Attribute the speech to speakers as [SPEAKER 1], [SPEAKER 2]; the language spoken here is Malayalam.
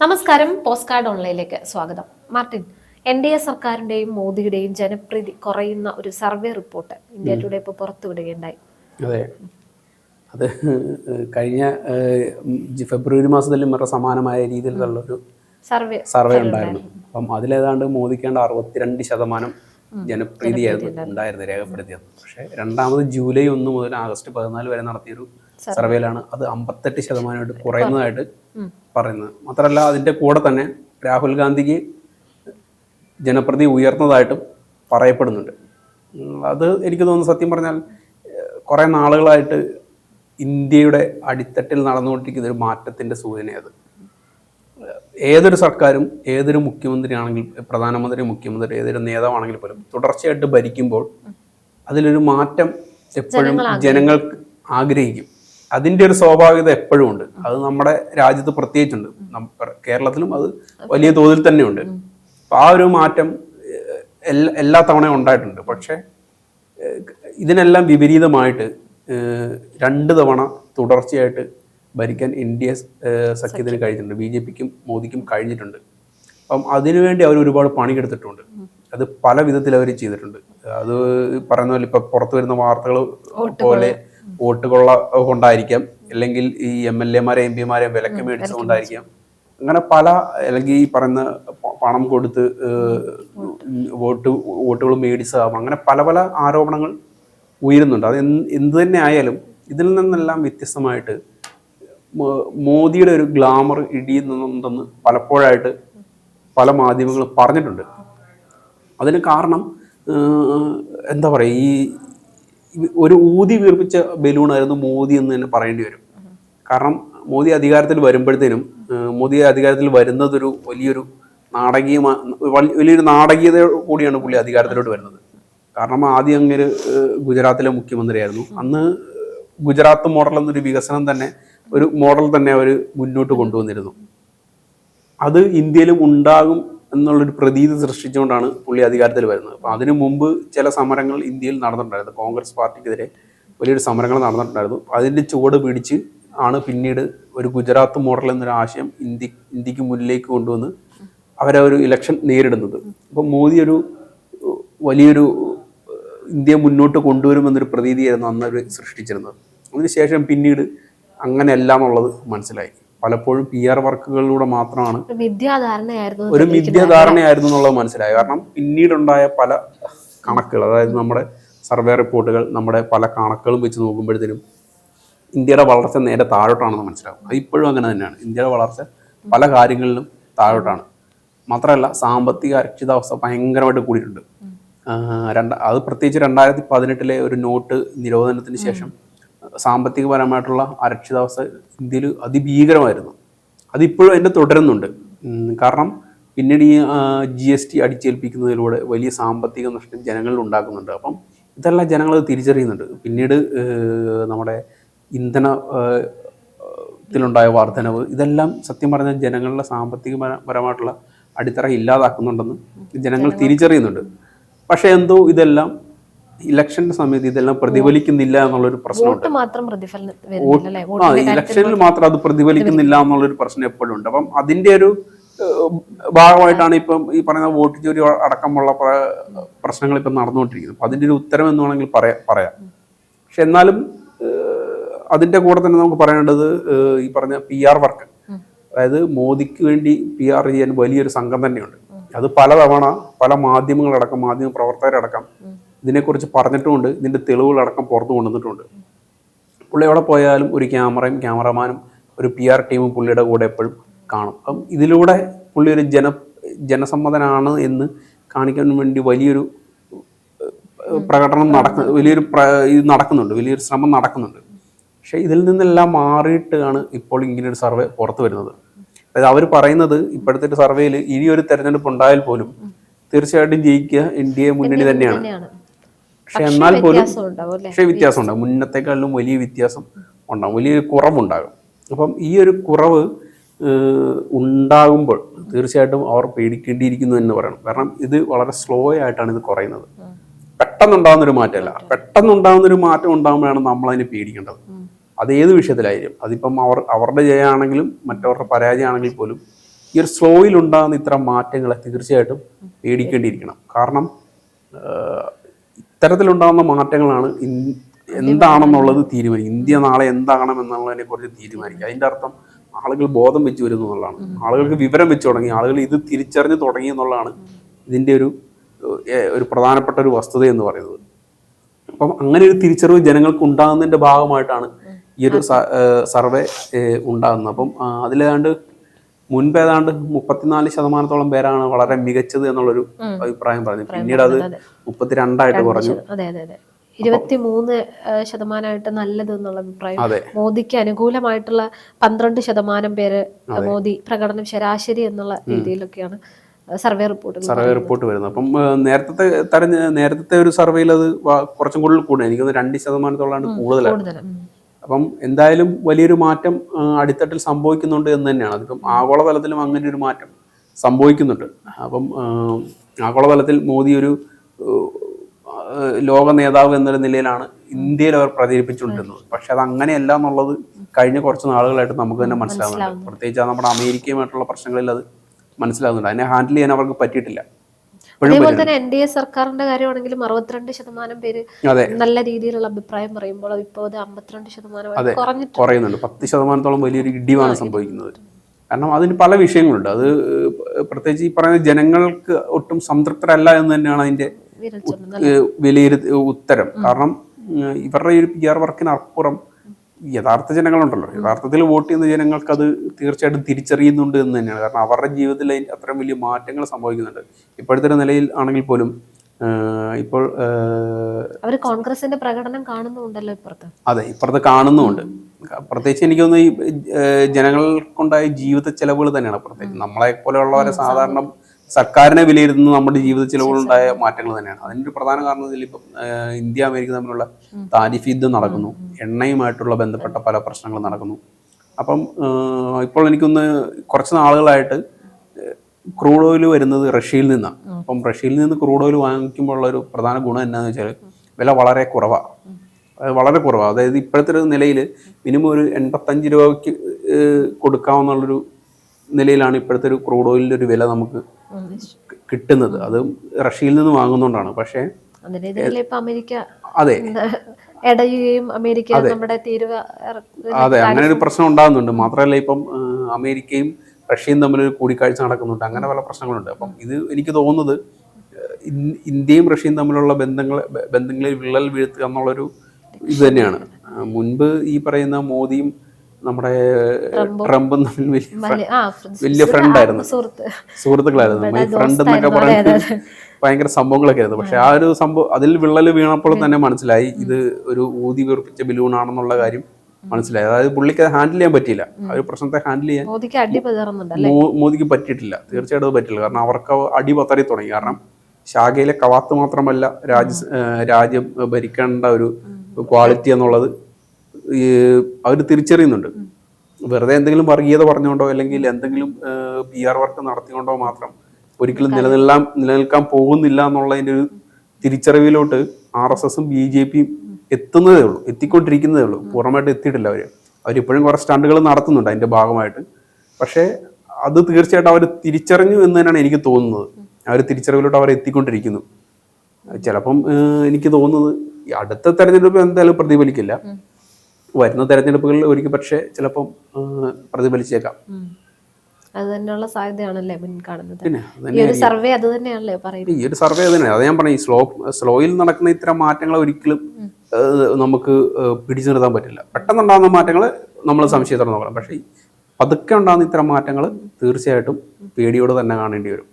[SPEAKER 1] നമസ്കാരം പോസ്റ്റ് കാർഡ് ഓൺലൈനിലേക്ക് സ്വാഗതം. മാർട്ടിൻ എൻ ഡി എ സർക്കാരിന്റെയും മോദിയുടെയും ജനപ്രീതി കുറയുന്ന ഒരു സർവേ റിപ്പോർട്ട് ഇന്ത്യ ടുഡേ ഇപ്പോൾ പുറത്തുവിടുകയുണ്ടായി
[SPEAKER 2] അതെ. അത് കഴിഞ്ഞ ഫെബ്രുവരി മാസത്തിൽ വളരെ സമാനമായ രീതിയിലുള്ള ഒരു
[SPEAKER 1] സർവേ
[SPEAKER 2] സർവേ ഉണ്ടായിരുന്നു. അപ്പം അതിലേതാണ്ട് മോദിക്കേണ്ട അറുപത്തിരണ്ട് ശതമാനം ജനപ്രീതിയായിരുന്നു ഉണ്ടായിരുന്നു രേഖപ്പെടുത്തിയത്. പക്ഷേ രണ്ടാമത് ജൂലൈ ഒന്ന് മുതൽ ആഗസ്റ്റ് പതിനാല് വരെ നടത്തിയൊരു സർവേയിലാണ് അത് അമ്പത്തെട്ട് ശതമാനമായിട്ട് കുറയുന്നതായിട്ട് പറയുന്നത്. മാത്രമല്ല അതിന്റെ കൂടെ തന്നെ രാഹുൽ ഗാന്ധിക്ക് ജനപ്രതി ഉയർന്നതായിട്ടും പറയപ്പെടുന്നുണ്ട്. അത് എനിക്ക് തോന്നുന്നു സത്യം പറഞ്ഞാൽ കുറേ നാളുകളായിട്ട് ഇന്ത്യയുടെ അടിത്തട്ടിൽ നടന്നുകൊണ്ടിരിക്കുന്ന ഒരു മാറ്റത്തിന്റെ സൂചനയത് ഏതൊരു സർക്കാരും ഏതൊരു മുഖ്യമന്ത്രിയാണെങ്കിൽ പ്രധാനമന്ത്രി മുഖ്യമന്ത്രി ഏതൊരു നേതാവാണെങ്കിൽ പോലും തുടർച്ചയായിട്ട് ഭരിക്കുമ്പോൾ അതിലൊരു മാറ്റം എപ്പോഴും ജനങ്ങൾ ആഗ്രഹിക്കും. അതിന്റെ ഒരു സ്വാഭാവികത എപ്പോഴും ഉണ്ട്. അത് നമ്മുടെ രാജ്യത്ത് പ്രത്യേകിച്ചുണ്ട്. കേരളത്തിലും അത് വലിയ തോതിൽ തന്നെയുണ്ട്. അപ്പൊ ആ ഒരു മാറ്റം എല്ലാ എല്ലാ തവണയും ഉണ്ടായിട്ടുണ്ട്. പക്ഷേ ഇതിനെല്ലാം വിപരീതമായിട്ട് രണ്ട് തവണ തുടർച്ചയായിട്ട് ഭരിക്കാൻ എൻ ഡി എ സഖ്യത്തിന് കഴിഞ്ഞിട്ടുണ്ട്. ബി ജെ പിക്കും മോദിക്കും കഴിഞ്ഞിട്ടുണ്ട്. അപ്പം അതിനുവേണ്ടി അവർ ഒരുപാട് പണിയെടുത്തിട്ടുണ്ട്. അത് പല വിധത്തിൽ അവർ ചെയ്തിട്ടുണ്ട്. അത് പറയുന്ന പോലെ ഇപ്പൊ പുറത്തു വരുന്ന വാർത്തകൾ പോലെ വോട്ടുകൊള്ള കൊണ്ടായിരിക്കാം. അല്ലെങ്കിൽ ഈ എം എൽ എമാരെ എം പിമാരെ വിലക്ക് മേടിച്ചുകൊണ്ടായിരിക്കാം അങ്ങനെ പല അല്ലെങ്കിൽ ഈ പറയുന്ന പണം കൊടുത്ത് വോട്ട് വോട്ടുകൾ മേടിച്ചതാവും. അങ്ങനെ പല പല ആരോപണങ്ങൾ ഉയരുന്നുണ്ട്. അത് എന്ത് തന്നെ ആയാലും ഇതിൽ നിന്നെല്ലാം വ്യത്യസ്തമായിട്ട് മോദിയുടെ ഒരു ഗ്ലാമർ ഇടിയുന്നുണ്ടെന്ന് പലപ്പോഴായിട്ട് പല മാധ്യമങ്ങളും പറഞ്ഞിട്ടുണ്ട്. അതിന് കാരണം എന്താ പറയുക ഈ ഒരു ഊതി വീർപ്പിച്ച ബലൂണായിരുന്നു മോദി എന്ന് തന്നെ പറയേണ്ടി വരും. കാരണം മോദി അധികാരത്തിൽ വരുമ്പോഴത്തേനും മോദി അധികാരത്തിൽ വരുന്നതൊരു വലിയൊരു നാടകീയ വലി- വലിയൊരു നാടകീയത കൂടിയാണ് പുള്ളി അധികാരത്തിലോട്ട് വരുന്നത്. കാരണം ആദ്യം അങ്ങനെ ഗുജറാത്തിലെ മുഖ്യമന്ത്രിയായിരുന്നു. അന്ന് ഗുജറാത്ത് മോഡൽ എന്നൊരു വികസനം തന്നെ ഒരു മോഡൽ തന്നെ അവർ മുന്നോട്ട് കൊണ്ടുവന്നിരുന്നു. അത് ഇന്ത്യയിലും ഉണ്ടാകും എന്നുള്ളൊരു പ്രതീതി സൃഷ്ടിച്ചുകൊണ്ടാണ് പുള്ളി അധികാരത്തിൽ വരുന്നത്. അപ്പം അതിനു മുമ്പ് ചില സമരങ്ങൾ ഇന്ത്യയിൽ നടന്നിട്ടുണ്ടായിരുന്നു. കോൺഗ്രസ് പാർട്ടിക്കെതിരെ വലിയൊരു സമരങ്ങൾ നടന്നിട്ടുണ്ടായിരുന്നു. അതിന്റെ ചുവട് പിടിച്ച് ആണ് പിന്നീട് ഒരു ഗുജറാത്ത് മോഡൽ എന്നൊരു ആശയം ഇന്ത്യ ഇന്ത്യയ്ക്ക് മുന്നിലേക്ക് കൊണ്ടുവന്ന് അവരെ ഒരു ഇലക്ഷൻ നേരിടുന്നത്. അപ്പം മോദി ഒരു വലിയൊരു ഇന്ത്യ മുന്നോട്ട് കൊണ്ടുവരുമെന്നൊരു പ്രതീതിയായിരുന്നു അന്ന് അവർ സൃഷ്ടിച്ചിരുന്നത്. അതിനുശേഷം പിന്നീട് അങ്ങനെയല്ല ഉള്ളത് മനസ്സിലായി. പലപ്പോഴും പി ആർ വർക്കുകളിലൂടെ മാത്രമാണ്
[SPEAKER 1] ഒരു
[SPEAKER 2] മിഥ്യാധാരണയായിരുന്നു എന്നുള്ളത് മനസ്സിലായി. കാരണം പിന്നീടുണ്ടായ പല കണക്കുകൾ അതായത് നമ്മുടെ സർവേ റിപ്പോർട്ടുകൾ നമ്മുടെ പല കണക്കുകളും വെച്ച് നോക്കുമ്പോഴത്തേനും ഇന്ത്യയുടെ വളർച്ച നേരെ താഴോട്ടാണെന്ന് മനസ്സിലാവും. അത് ഇപ്പോഴും അങ്ങനെ തന്നെയാണ്. ഇന്ത്യയുടെ വളർച്ച പല കാര്യങ്ങളിലും താഴോട്ടാണ്. മാത്രമല്ല സാമ്പത്തിക അരക്ഷിതാവസ്ഥ ഭയങ്കരമായിട്ട് കൂടിയിട്ടുണ്ട്. രണ്ട അത് പ്രത്യേകിച്ച് രണ്ടായിരത്തി പതിനെട്ടിലെ ഒരു നോട്ട് നിരോധനത്തിന് ശേഷം സാമ്പത്തികപരമായിട്ടുള്ള അരക്ഷിതാവസ്ഥ ഇന്ത്യയിൽ അതിഭീകരമായിരുന്നു. അതിപ്പോഴും അതിന്റെ തുടരുന്നുണ്ട്. കാരണം പിന്നീട് ഈ ജി എസ് ടി അടിച്ചേൽപ്പിക്കുന്നതിലൂടെ വലിയ സാമ്പത്തിക നഷ്ടം ജനങ്ങളിൽ ഉണ്ടാക്കുന്നുണ്ട്. അപ്പം ഇതെല്ലാം ജനങ്ങൾ തിരിച്ചറിയുന്നുണ്ട്. പിന്നീട് നമ്മുടെ ഇന്ധന ത്തിലുണ്ടായ വർധനവ് ഇതെല്ലാം സത്യം പറഞ്ഞാൽ ജനങ്ങളുടെ സാമ്പത്തിക പരമായിട്ടുള്ള അടിത്തറ ഇല്ലാതാക്കുന്നുണ്ടെന്ന് ജനങ്ങൾ തിരിച്ചറിയുന്നുണ്ട്. പക്ഷേ എന്തോ ഇതെല്ലാം ഇലക്ഷന്റെ സമയത്ത് ഇതെല്ലാം പ്രതിഫലിക്കുന്നില്ല എന്നുള്ളൊരു പ്രശ്നമുണ്ട്
[SPEAKER 1] മാത്രം
[SPEAKER 2] ആ ഇലക്ഷനിൽ മാത്രം അത് പ്രതിഫലിക്കുന്നില്ല എന്നുള്ളൊരു പ്രശ്നം എപ്പോഴും ഉണ്ട്. അപ്പം അതിന്റെ ഒരു ഭാഗമായിട്ടാണ് ഇപ്പം ഈ പറയുന്ന വോട്ട് ചോരി അടക്കമുള്ള പ്ര- പ്രശ്നങ്ങൾ ഇപ്പം നടന്നുകൊണ്ടിരിക്കുന്നത്. അപ്പം അതിന്റെ ഒരു ഉത്തരം എന്ന് വേണമെങ്കിൽ പറയാ പറയാം. പക്ഷെ എന്നാലും അതിന്റെ അതിന്റെ കൂടെ തന്നെ നമുക്ക് പറയേണ്ടത് ഈ പറഞ്ഞ പി ആർ വർക്ക് അതായത് മോദിക്ക് വേണ്ടി പി ആർ ചെയ്യാൻ വലിയൊരു സംഘം തന്നെയുണ്ട്. അത് പലതവണ പല മാധ്യമങ്ങളടക്കം മാധ്യമ പ്രവർത്തകരടക്കം ഇതിനെക്കുറിച്ച് പറഞ്ഞിട്ടുമുണ്ട്. ഇതിന്റെ തെളിവുകളടക്കം പുറത്തു കൊണ്ടുവന്നിട്ടുണ്ട്. പുള്ളി എവിടെ പോയാലും ഒരു ക്യാമറയും ക്യാമറമാനും ഒരു പി ആർ ടീമും പുള്ളിയുടെ കൂടെ എപ്പോഴും കാണും. അപ്പം ഇതിലൂടെ പുള്ളി ഒരു ജന ജനസമ്മതനാണ് എന്ന് കാണിക്കാൻ വേണ്ടി വലിയൊരു പ്രകടനം നടക്ക വലിയൊരു പ്ര ഇത് നടക്കുന്നുണ്ട്. വലിയൊരു ശ്രമം നടക്കുന്നുണ്ട്. പക്ഷേ ഇതിൽ നിന്നെല്ലാം മാറിയിട്ടാണ് ഇപ്പോൾ ഇങ്ങനെ ഒരു സർവേ പുറത്തു വരുന്നത്. അതായത് അവർ പറയുന്നത് ഇപ്പോഴത്തെ ഒരു സർവേയിൽ ഇനിയൊരു തെരഞ്ഞെടുപ്പ് ഉണ്ടായാൽ പോലും തീർച്ചയായിട്ടും ജയിക്കുക എൻ ഡി എ മുന്നണി തന്നെയാണ്. പക്ഷെ എന്നാൽ പോലും പക്ഷേ വ്യത്യാസം. ഉണ്ടാകും മുന്നത്തെക്കാളിലും വലിയ വ്യത്യാസം ഉണ്ടാകും വലിയൊരു കുറവുണ്ടാകും. അപ്പം ഈ ഒരു കുറവ് ഉണ്ടാകുമ്പോൾ തീർച്ചയായിട്ടും അവർ പേടിക്കേണ്ടിയിരിക്കുന്നു എന്ന് പറയണം. കാരണം ഇത് വളരെ സ്ലോ ആയിട്ടാണ് ഇത് കുറയുന്നത്. പെട്ടെന്നുണ്ടാകുന്നൊരു മാറ്റമല്ല. പെട്ടെന്നുണ്ടാകുന്ന ഒരു മാറ്റം ഉണ്ടാകുമ്പോഴാണ് നമ്മൾ അതിനെ പേടിക്കേണ്ടത് അത് ഏത് വിഷയത്തിലായാലും. അതിപ്പം അവർ അവരുടെ ജയമാണെങ്കിലും മറ്റവരുടെ പരാജയമാണെങ്കിൽ പോലും ഈ ഒരു സ്ലോയിൽ ഉണ്ടാകുന്ന ഇത്തരം മാറ്റങ്ങളെ തീർച്ചയായിട്ടും പേടിക്കേണ്ടിയിരിക്കണം. കാരണം ഇത്തരത്തിലുണ്ടാകുന്ന മാറ്റങ്ങളാണ് എന്താണെന്നുള്ളത് തീരുമാനിക്കും ഇന്ത്യ നാളെ എന്താകണം എന്നുള്ളതിനെ കുറിച്ച് തീരുമാനിക്കുക. അതിന്റെ അർത്ഥം ആളുകൾ ബോധം വെച്ച് വരുന്നു എന്നുള്ളതാണ്. ആളുകൾക്ക് വിവരം വെച്ച് തുടങ്ങി. ആളുകൾ ഇത് തിരിച്ചറിഞ്ഞ് തുടങ്ങി എന്നുള്ളതാണ് ഇതിന്റെ ഒരു ഒരു പ്രധാനപ്പെട്ട ഒരു വസ്തുത എന്ന് പറയുന്നത്. അപ്പം അങ്ങനെ ഒരു തിരിച്ചറിവ് ജനങ്ങൾക്ക് ഉണ്ടാകുന്നതിന്റെ ഭാഗമായിട്ടാണ് ഈ ഒരു സർവേ ഉണ്ടാകുന്നത്. അപ്പം അതിലാണ്ട് അതിലേതാണ്ട് മുൻപ് ഏതാണ്ട് മുപ്പത്തിനാല് ശതമാനത്തോളം പേരാണ് വളരെ മികച്ചത് എന്നുള്ളൊരു അഭിപ്രായം പറഞ്ഞു പിന്നീട് അത് മുപ്പത്തിരണ്ടായിട്ട് കുറഞ്ഞു.
[SPEAKER 1] ഇരുപത്തിമൂന്ന് ശതമാനമായിട്ട് നല്ലത് എന്നുള്ള അഭിപ്രായം മോദിക്ക് അനുകൂലമായിട്ടുള്ള പന്ത്രണ്ട് ശതമാനം പേര് മോദി പ്രകടനം ശരാശരി എന്നുള്ള രീതിയിലൊക്കെയാണ് സർവേ റിപ്പോർട്ട്
[SPEAKER 2] സർവേ റിപ്പോർട്ട് വരുന്നത്. അപ്പം നേരത്തെ തെരഞ്ഞ നേരത്തെ ഒരു സർവേയിൽ അത് കുറച്ചും കൂടുതൽ കൂടുതൽ എനിക്ക് രണ്ട് ശതമാനത്തോളാണ് കൂടുതലാണ്. അപ്പം എന്തായാലും വലിയൊരു മാറ്റം അടിത്തട്ടിൽ സംഭവിക്കുന്നുണ്ട് എന്ന് തന്നെയാണ്. അതിപ്പം ആഗോളതലത്തിലും അങ്ങനെ ഒരു മാറ്റം സംഭവിക്കുന്നുണ്ട്. അപ്പം ആഗോളതലത്തിൽ മോദി ഒരു ലോക നേതാവ് എന്നൊരു നിലയിലാണ് ഇന്ത്യയിൽ അവർ പ്രചരിപ്പിച്ചുകൊണ്ടിരുന്നത്. പക്ഷെ അത് അങ്ങനെയല്ല എന്നുള്ളത് കഴിഞ്ഞ കുറച്ച് നാളുകളായിട്ട് നമുക്ക് തന്നെ മനസ്സിലാവുന്നുണ്ട്. പ്രത്യേകിച്ച് നമ്മുടെ അമേരിക്കയുമായിട്ടുള്ള പ്രശ്നങ്ങളിൽ അത് മനസ്സിലാകുന്നുണ്ട് അതിനെ ഹാൻഡിൽ ചെയ്യാൻ അവർക്ക് പറ്റിയിട്ടില്ല.
[SPEAKER 1] അതേപോലെ തന്നെ എൻ ഡി എ സർക്കാരിന്റെ കാര്യമാണെങ്കിലും അറുപത്തിരണ്ട് ശതമാനം പേര് നല്ല രീതിയിലുള്ള അഭിപ്രായം പറയുമ്പോൾ ഇപ്പോൾ അത് അമ്പത്തിരണ്ട് ശതമാനം
[SPEAKER 2] കുറയുന്നുണ്ട്. പത്ത് ശതമാനത്തോളം വലിയൊരു ഇടിവാണ് സംഭവിക്കുന്നത്. കാരണം അതിന് പല വിഷയങ്ങളുണ്ട്. അത് പ്രത്യേകിച്ച് ഈ പറയുന്ന ജനങ്ങൾക്ക് ഒട്ടും സംതൃപ്തരല്ല എന്ന് തന്നെയാണ് അതിന്റെ വിലയിരുത്തി ഉത്തരം. കാരണം ഇവരുടെ ഈ ഒരു പി ആർ വർക്കിന് അപ്പുറം യഥാർത്ഥ ജനങ്ങളുണ്ടല്ലോ. യഥാർത്ഥത്തിൽ വോട്ട് ചെയ്യുന്ന ജനങ്ങൾക്ക് അത് തീർച്ചയായിട്ടും തിരിച്ചറിയുന്നുണ്ട് എന്ന് തന്നെയാണ്. കാരണം അവരുടെ ജീവിതത്തിൽ അത്രയും വലിയ മാറ്റങ്ങൾ സംഭവിക്കുന്നുണ്ട്. ഇപ്പോഴത്തെ നിലയിൽ ആണെങ്കിൽ പോലും ഇപ്പോൾ
[SPEAKER 1] അവർ കോൺഗ്രസിന്റെ പ്രകടനം കാണുന്നുണ്ടല്ലോ ഇപ്പുറത്ത്.
[SPEAKER 2] അതെ ഇപ്പുറത്ത് കാണുന്നുമുണ്ട്. പ്രത്യേകിച്ച് എനിക്ക് തോന്നുന്നു ഈ ജനങ്ങൾക്കുണ്ടായ ജീവിത ചെലവുകൾ തന്നെയാണ് പ്രത്യേകിച്ച് നമ്മളെ പോലെയുള്ളവരെ സാധാരണ. സർക്കാരിനെ വിലയിരുത്തുന്നത് നമ്മുടെ ജീവിത ചിലവുകളുണ്ടായ മാറ്റങ്ങൾ തന്നെയാണ്. അതിന്റെ ഒരു പ്രധാന കാരണം ഇതിൽ ഇപ്പം ഇന്ത്യ അമേരിക്ക തമ്മിലുള്ള താരിഫ് യുദ്ധം നടക്കുന്നു. എണ്ണയുമായിട്ടുള്ള ബന്ധപ്പെട്ട പല പ്രശ്നങ്ങളും നടക്കുന്നു. അപ്പം ഇപ്പോൾ എനിക്കൊന്ന് കുറച്ച് നാളുകളായിട്ട് ക്രൂഡ് ഓയിൽ വരുന്നത് റഷ്യയിൽ നിന്നാണ്. അപ്പം റഷ്യയിൽ നിന്ന് ക്രൂഡ് ഓയിൽ വാങ്ങിക്കുമ്പോൾ ഉള്ള ഒരു പ്രധാന ഗുണം എന്താണെന്ന് വെച്ചാൽ വില വളരെ കുറവാണ് വളരെ കുറവാണ് അതായത് ഇപ്പോഴത്തെ ഒരു നിലയിൽ മിനിമം ഒരു എൺപത്തഞ്ച് രൂപയ്ക്ക് കൊടുക്കാവുന്നുള്ളൊരു നിലയിലാണ് ഇപ്പോഴത്തെ ഒരു ക്രൂഡ് ഓയിലിന്റെ ഒരു വില നമുക്ക് കിട്ടുന്നത്. അത് റഷ്യയിൽ നിന്ന് വാങ്ങുന്നുണ്ടാണ്. പക്ഷേ
[SPEAKER 1] അമേരിക്ക
[SPEAKER 2] അതെ.
[SPEAKER 1] ഇടയുകയും അമേരിക്ക നമ്മുടെ തീരുവ
[SPEAKER 2] അതെ അങ്ങനെ ഒരു പ്രശ്നം ഉണ്ടാകുന്നുണ്ട്. മാത്രമല്ല ഇപ്പം അമേരിക്കയും റഷ്യയും തമ്മിൽ ഒരു കൂടിക്കാഴ്ച നടക്കുന്നുണ്ട്. അങ്ങനെ പല പ്രശ്നങ്ങളുണ്ട്. അപ്പം ഇത് എനിക്ക് തോന്നുന്നത് ഇന്ത്യയും റഷ്യയും തമ്മിലുള്ള ബന്ധങ്ങൾ ബന്ധങ്ങളിൽ വിള്ളൽ വീഴ്ത്തുക എന്നുള്ളൊരു ഇത് തന്നെയാണ്. മുൻപ് ഈ പറയുന്ന മോദിയും നമ്മുടെ ട്രംപും തമ്മിൽ വലിയ
[SPEAKER 1] ഫ്രണ്ടായിരുന്നു.
[SPEAKER 2] സുഹൃത്തുക്കളായിരുന്നു. മൈ ഫ്രണ്ട് എന്നൊക്കെ പറഞ്ഞിട്ട് ഭയങ്കര സംഭവങ്ങളൊക്കെ ആയിരുന്നു. പക്ഷെ ആ ഒരു സംഭവം അതിൽ വിള്ളൽ വീണപ്പോൾ തന്നെ മനസ്സിലായി. ഇത് ഒരു ഊതി വീർപ്പിച്ച ബലൂൺ ആണെന്നുള്ള കാര്യം മനസ്സിലായി. അതായത് പുള്ളിക്ക് അത് ഹാൻഡിൽ ചെയ്യാൻ പറ്റിയില്ല. ആ ഒരു പ്രശ്നത്തെ ഹാൻഡിൽ ചെയ്യാൻ
[SPEAKER 1] മോദിക്ക്
[SPEAKER 2] പറ്റിയിട്ടില്ല. തീർച്ചയായിട്ടും അത് പറ്റില്ല. കാരണം അവർക്ക് അവ- അടി പത്തറി തുടങ്ങി. കാരണം ശാഖയിലെ കവാത്ത് മാത്രമല്ല രാജ്യ രാജ്യം ഭരിക്കേണ്ട ഒരു ക്വാളിറ്റി എന്നുള്ളത് അവർ തിരിച്ചറിയുന്നുണ്ട്. വെറുതെ എന്തെങ്കിലും വർഗീയത പറഞ്ഞുകൊണ്ടോ അല്ലെങ്കിൽ എന്തെങ്കിലും പി ആർ വർക്ക് നടത്തിക്കൊണ്ടോ മാത്രം ഒരിക്കലും നിലനിൽക്കാൻ നിലനിൽക്കാൻ പോകുന്നില്ല എന്നുള്ളതിന്റെ ഒരു തിരിച്ചറിവിലോട്ട് ആർ എസ് എസും ബി ജെ പിയും എത്തുന്നതേ ഉള്ളൂ എത്തിക്കൊണ്ടിരിക്കുന്നതേ ഉള്ളൂ. പൂർണമായിട്ട് എത്തിയിട്ടില്ല അവർ അവരിപ്പോഴും കുറേ സ്റ്റണ്ടുകൾ നടത്തുന്നുണ്ട് അതിന്റെ ഭാഗമായിട്ട്. പക്ഷേ അത് തീർച്ചയായിട്ടും അവർ തിരിച്ചറിഞ്ഞു എന്ന് തന്നെയാണ് എനിക്ക് തോന്നുന്നത്. അവർ തിരിച്ചറിവിലോട്ട് അവർ എത്തിക്കൊണ്ടിരിക്കുന്നു. ചിലപ്പം എനിക്ക് തോന്നുന്നത് അടുത്ത തെരഞ്ഞെടുപ്പ് എന്തായാലും പ്രതിഫലിക്കില്ല. വരുന്ന തെരഞ്ഞെടുപ്പുകളിൽ ഒരിക്കൽ പക്ഷേ ചിലപ്പം പ്രതിഫലിച്ചേക്കാം.
[SPEAKER 1] അത് തന്നെയുള്ള സാധ്യതയാണല്ലേ കാണുന്നത്? ഈ ഒരു സർവേ അത് തന്നെയാണല്ലേ പറയുന്നത്?
[SPEAKER 2] ഈ ഒരു സർവേ തന്നെ അത് ഞാൻ പറഞ്ഞു സ്ലോ സ്ലോയിൽ നടക്കുന്ന ഇത്തരം മാറ്റങ്ങൾ ഒരിക്കലും നമുക്ക് പിടിച്ചു നിർത്താൻ പറ്റില്ല. പെട്ടെന്നുണ്ടാകുന്ന മാറ്റങ്ങൾ നമ്മൾ സംശയത്തോടെ നോക്കണം. പക്ഷേ പതുക്കെ ഉണ്ടാകുന്ന ഇത്തരം മാറ്റങ്ങൾ തീർച്ചയായിട്ടും പേടിയോട് തന്നെ കാണേണ്ടി വരും.